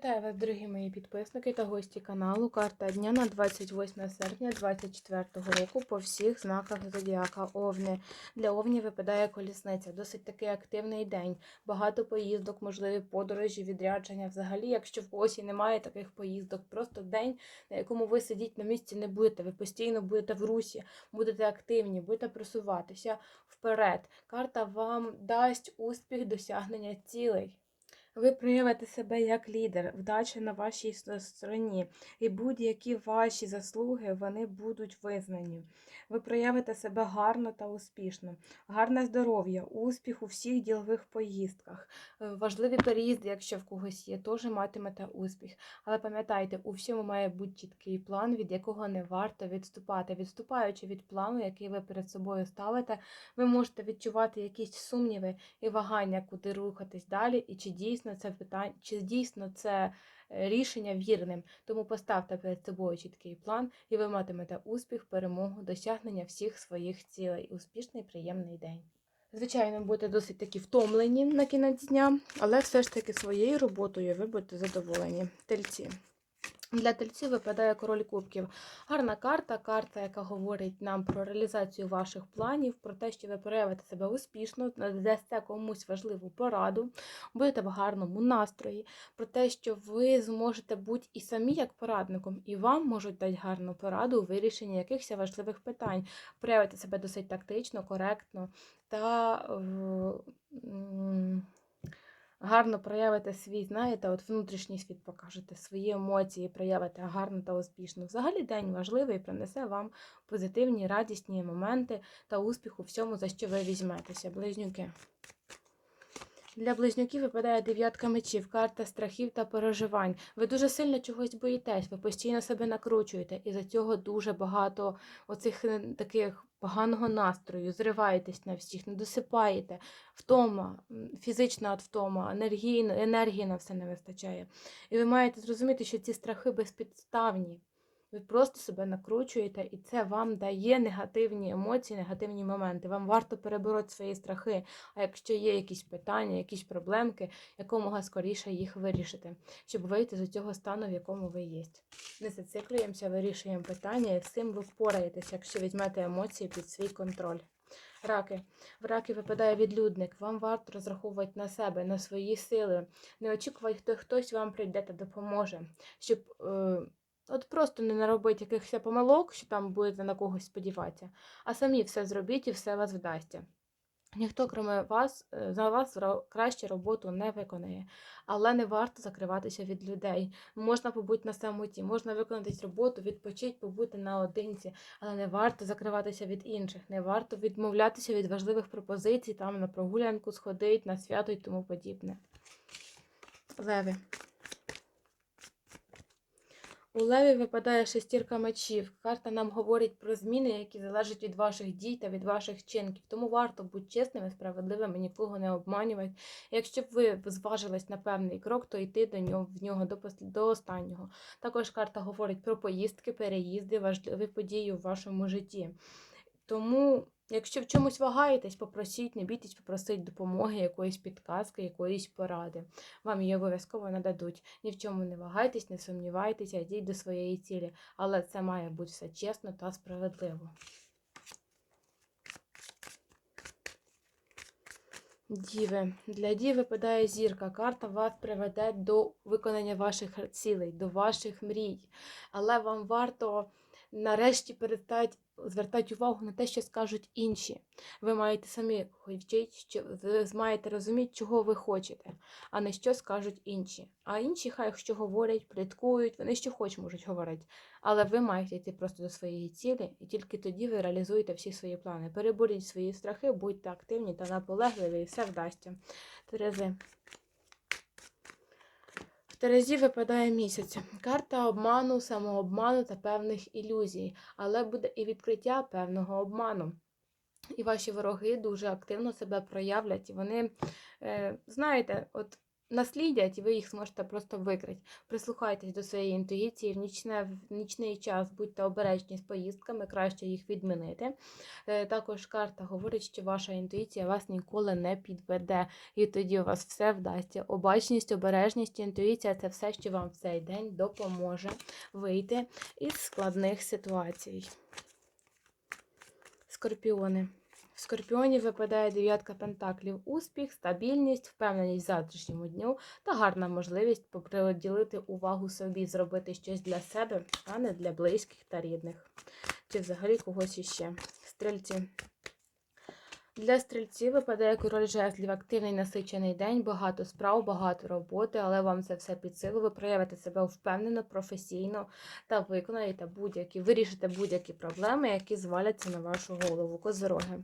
Вітаю вас, дорогі мої підписники та гості каналу. Карта дня на 28 серпня 2024 року по всіх знаках зодіака Овни. Для Овні випадає колісниця. Досить такий активний день. Багато поїздок, можливі подорожі, відрядження. Взагалі, якщо в когось немає таких поїздок, просто день, на якому ви сидіть на місці, не будете. Ви постійно будете в русі, будете активні, будете просуватися вперед. Карта вам дасть успіх досягнення цілей. Ви проявите себе як лідер, вдача на вашій стороні, і будь-які ваші заслуги вони будуть визнані. Ви проявите себе гарно та успішно, гарне здоров'я, успіх у всіх ділових поїздках, Е, важливі переїзди, якщо в когось є, теж матимете успіх. Але пам'ятайте, у всьому має бути чіткий план, від якого не варто відступати. Відступаючи від плану, який ви перед собою ставите, ви можете відчувати якісь сумніви і вагання, куди рухатись далі, і чи дійсно це питання, чи дійсно це е, рішення вірним. Тому поставте перед собою чіткий план, і ви матимете успіх, перемогу, досягнення всіх своїх цілей. Успішний, приємний день. Звичайно, будете досить такі втомлені на кінець дня, але все ж таки своєю роботою ви будете задоволені. Тельці. Для тельців випадає король кубків. Гарна карта, карта, яка говорить нам про реалізацію ваших планів, про те, що ви проявите себе успішно, надасте комусь важливу пораду, будете в гарному настрої, про те, що ви зможете бути і самі як порадником, і вам можуть дати гарну пораду у вирішенні якихось важливих питань, проявити себе досить тактично, коректно та гарно проявите свій, знаєте, от внутрішній світ покажете, свої емоції проявите гарно та успішно. Взагалі день важливий принесе вам позитивні, радісні моменти та успіху всьому, за що ви візьметеся. Близнюки. Для близнюків випадає дев'ятка мечів, карта страхів та переживань. Ви дуже сильно чогось боїтесь, ви постійно себе накручуєте, і за цього дуже багато оцих е, таких поганого настрою, зриваєтесь на всіх, не досипаєте, втома, фізична втома, енергії, енергії на все не вистачає. І ви маєте зрозуміти, що ці страхи безпідставні. Ви просто себе накручуєте, і це вам дає негативні емоції, негативні моменти. Вам варто перебороти свої страхи. А якщо є якісь питання, якісь проблемки, якомога скоріше їх вирішити, щоб вийти з цього стану, в якому ви є. Не зациклюємося, вирішуємо питання, і цим ви впораєтеся, якщо візьмете емоції під свій контроль. Раки. В раки випадає відлюдник. Вам варто розраховувати на себе, на свої сили. Не очікувати, хто хтось вам прийде та допоможе, щоб е, от просто не наробити якихось помилок, що там будете на когось сподіватися, а самі все зробіть і все вас вдасться. Ніхто, крім вас, е, за вас краще роботу не виконає, але не варто закриватися від людей. Можна побути на самоті, можна виконати роботу, відпочити, побути наодинці, але не варто закриватися від інших, не варто відмовлятися від важливих пропозицій, там на прогулянку сходить, на свято і тому подібне. Леви. У Леві випадає шестірка мечів. Карта нам говорить про зміни, які залежать від ваших дій та від ваших вчинків. Тому варто бути чесними, справедливими, нікого не обманювати. Якщо б ви зважились на певний крок, то йти до нього в нього до, до останнього. Також карта говорить про поїздки, переїзди, важливі події в вашому житті. Тому, якщо в чомусь вагаєтесь, попросіть, не бійтесь попросити допомоги, якоїсь підказки, якоїсь поради. Вам її обов'язково нададуть. Ні в чому не вагайтесь, не сумнівайтеся, йдіть до своєї цілі. Але це має бути все чесно та справедливо. Діви. Для дів випадає зірка. Карта вас приведе до виконання ваших цілей, до ваших мрій. Але вам варто нарешті перестати звертати увагу на те, що скажуть інші. Ви маєте самі вчити, що ви маєте розуміти, чого ви хочете, а не що скажуть інші. А інші хай що говорять, пліткують, вони що хоч можуть говорити. Але ви маєте йти просто до своєї цілі, і тільки тоді ви реалізуєте всі свої плани. Переборіть свої страхи, будьте активні та наполегливі, і все вдасться. Терези. Терезі випадає місяць. Карта обману, самообману та певних ілюзій, але буде і відкриття певного обману. І ваші вороги дуже активно себе проявлять. І вони, е, знаєте, от наслідять, і ви їх зможете просто викрити. Прислухайтесь до своєї інтуїції в, в нічний час, будьте обережні з поїздками, краще їх відмінити. Е, Також карта говорить, що ваша інтуїція вас ніколи не підведе, і тоді у вас все вдасться. Обачність, обережність, інтуїція це все, що вам в цей день допоможе вийти із складних ситуацій. Скорпіони. В Скорпіоні випадає дев'ятка пентаклів, успіх, стабільність, впевненість в завтрашньому дню та гарна можливість приділити увагу собі, зробити щось для себе, а не для близьких та рідних. Чи взагалі когось іще. Стрільці. Для стрільців випадає король жезлів, активний насичений день, багато справ, багато роботи, але вам це все під силу. Ви проявите себе впевнено, професійно та виконаєте будь-які, вирішите будь-які проблеми, які зваляться на вашу голову. Козороги.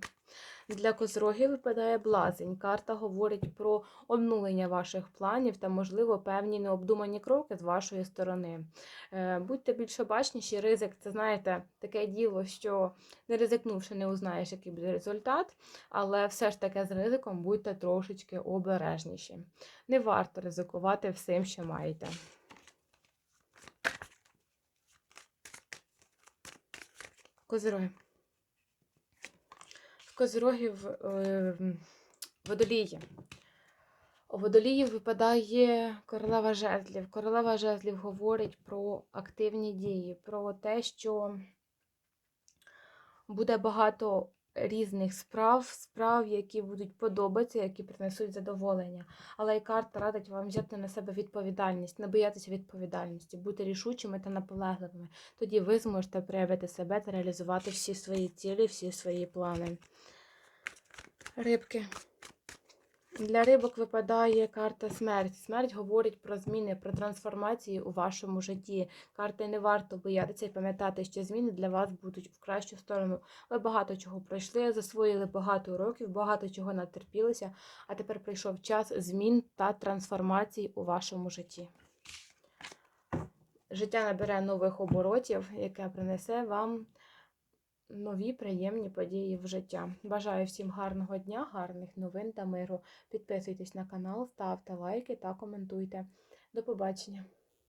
Для козорогів випадає блазень. Карта говорить про обнулення ваших планів та, можливо, певні необдумані кроки з вашої сторони. Е, Будьте більш обачніші, ризик це знаєте таке діло, що не ризикнувши, не узнаєш, який буде результат, але все ж таки з ризиком будьте трошечки обережніші. Не варто ризикувати всім, що маєте. Козироги. Козирогів е, водолії. У водолії випадає королева жезлів. Королева жезлів говорить про активні дії, про те, що буде багато різних справ, справ, які будуть подобатися, які принесуть задоволення. Але і карта радить вам взяти на себе відповідальність, не боятися відповідальності, бути рішучими та наполегливими. Тоді ви зможете проявити себе та реалізувати всі свої цілі, всі свої плани. Рибки. Для рибок випадає карта смерть. Смерть говорить про зміни, про трансформації у вашому житті. Карти не варто боятися і пам'ятати, що зміни для вас будуть в кращу сторону. Ви багато чого пройшли, засвоїли багато уроків, багато чого натерпілися, а тепер прийшов час змін та трансформацій у вашому житті. Життя набере нових оборотів, яке принесе вам нові приємні події в життя. Бажаю всім гарного дня, гарних новин та миру. Підписуйтесь на канал, ставте лайки та коментуйте. До побачення!